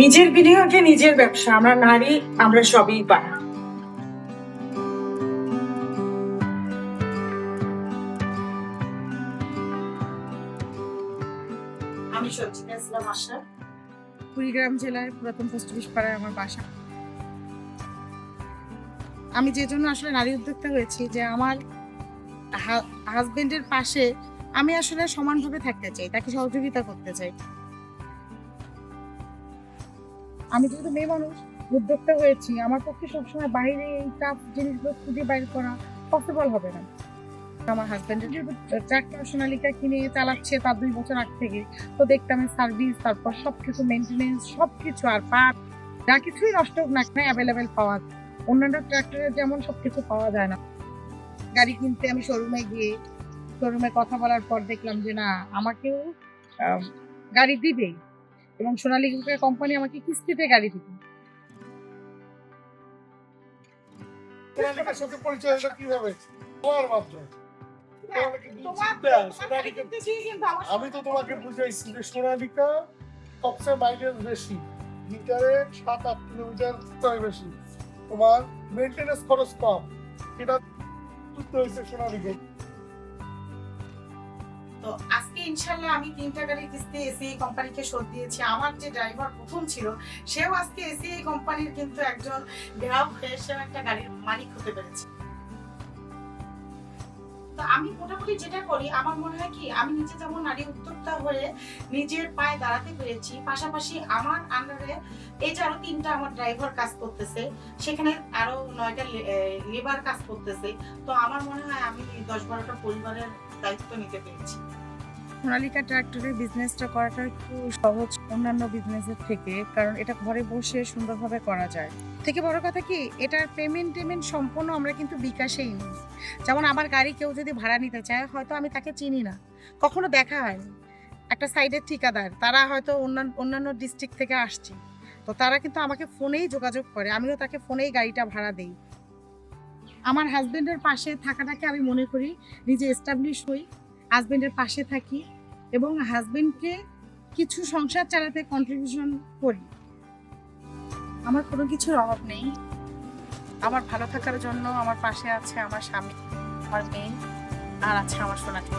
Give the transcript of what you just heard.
নিজের বিনিয়োগে নিজের ব্যবসা। আমরা নারী আমরা সবই পারি আমি সজ্জিকা ইসলাম আশা কুড়িগ্রাম জেলার পুরাতন পোস্ট অফিস পাড়ায় আমার বাসা। আমি যে জন্য আসলে নারী উদ্যোক্তা হয়েছি যে আমার হাজবেন্ডের পাশে আমি আসলে সমানভাবে থাকতে চাই তাকে সহযোগিতা করতে চাই। আমি যেহেতু মেয়ে মানুষ, উদ্যোক্তা হয়েছি, আমার পক্ষে সবসময় বাইরে এই টাফ জিনিসগুলো খুঁজে বাইর করা পসিবল হবে না। আমার হাজব্যান্ডের যেহেতু ট্রাক্টর সোনালিকা কিনে চালাচ্ছে তার দুই বছর আগ থেকে, তো দেখতাম সার্ভিস তারপর সবকিছু মেনটেনেন্স সব কিছু আর পার্ট যা কিছুই নষ্ট হোক না কেন অ্যাভেলেবেল পাওয়া। অন্যান্য ট্রাক্টরে যেমন সব কিছু পাওয়া যায় না। গাড়ি কিনতে আমি শোরুমে গিয়ে শোরুমে কথা বলার পর দেখলাম যে না, আমাকেও গাড়ি দিবে এবং সোনালিকা কোম্পানি আমাকে কিস্তিতে গাড়ি কীভাবে? তোমার? সোনালিকা- আমি তো তোমাকে বুঝাইছি যে সোনালিকা সবচেয়ে মাইলেজ বেশি লিটারে সাত আট কিলোমিটার বেশি। তোমার মেনটেনেন্স খরচ কম। হয়েছে সোনালিকা। তো আজকে ইনশাল্লাহ আমি তিনটা গাড়ির কিস্তি এসিআই কোম্পানিকে শোধ দিয়েছি। আমার যে ড্রাইভার প্রথম ছিল, সেও আজকে এসিআই কোম্পানির কিন্তু একজন গ্রাহক হয়ে সেও একটা গাড়ির মালিক হতে পেরেছে। তো আমি মোটামুটি যেটা করি, আমার মনে হয় কি, আমি নিজে যেমন নারী উদ্যোক্তা হয়ে নিজের পায়ে দাঁড়াতে পেরেছি, পাশাপাশি আমার আন্ডারে এই যে আরও তিনটা আমার ড্রাইভার কাজ করতেছে, সেখানে আরও নয়টা লেবার কাজ করতেছে, তো আমার মনে হয় আমি দশ বারোটা পরিবারের দায়িত্ব নিতে পেরেছি। সোনালিকা ট্রাক্টরের বিজনেসটা করাটা একটু সহজ অন্যান্য বিজনেসের থেকে, কারণ এটা ঘরে বসে সুন্দরভাবে করা যায়। থেকে বড় কথা কি, এটার পেমেন্ট টেমেন্ট সম্পূর্ণ আমরা কিন্তু বিকাশেই নিই। যেমন আমার গাড়ি কেউ যদি ভাড়া নিতে চায়, হয়তো আমি তাকে চিনি না। কখনো দেখা হয়নি। একটা সাইডের ঠিকাদার, তারা হয়তো অন্যান্য অন্যান্য ডিস্ট্রিক্ট থেকে আসছে। তো তারা কিন্তু আমাকে ফোনেই যোগাযোগ করে, আমিও তাকে ফোনেই গাড়িটা ভাড়া দেই। আমার হাজবেন্ডের পাশে থাকাটাকে আমি মনে করি, নিজে এস্টাবলিশ হই। হাজবেন্ডের পাশে থাকি এবং হাজব্যান্ডকে কিছু সংসার চালাতে কন্ট্রিবিউশন করি। আমার কোনো কিছুর অভাব নেই। আমার ভালো থাকার জন্য আমার পাশে আছে আমার স্বামী, আমার মেয়ে, আর আছে আমার সোনাকে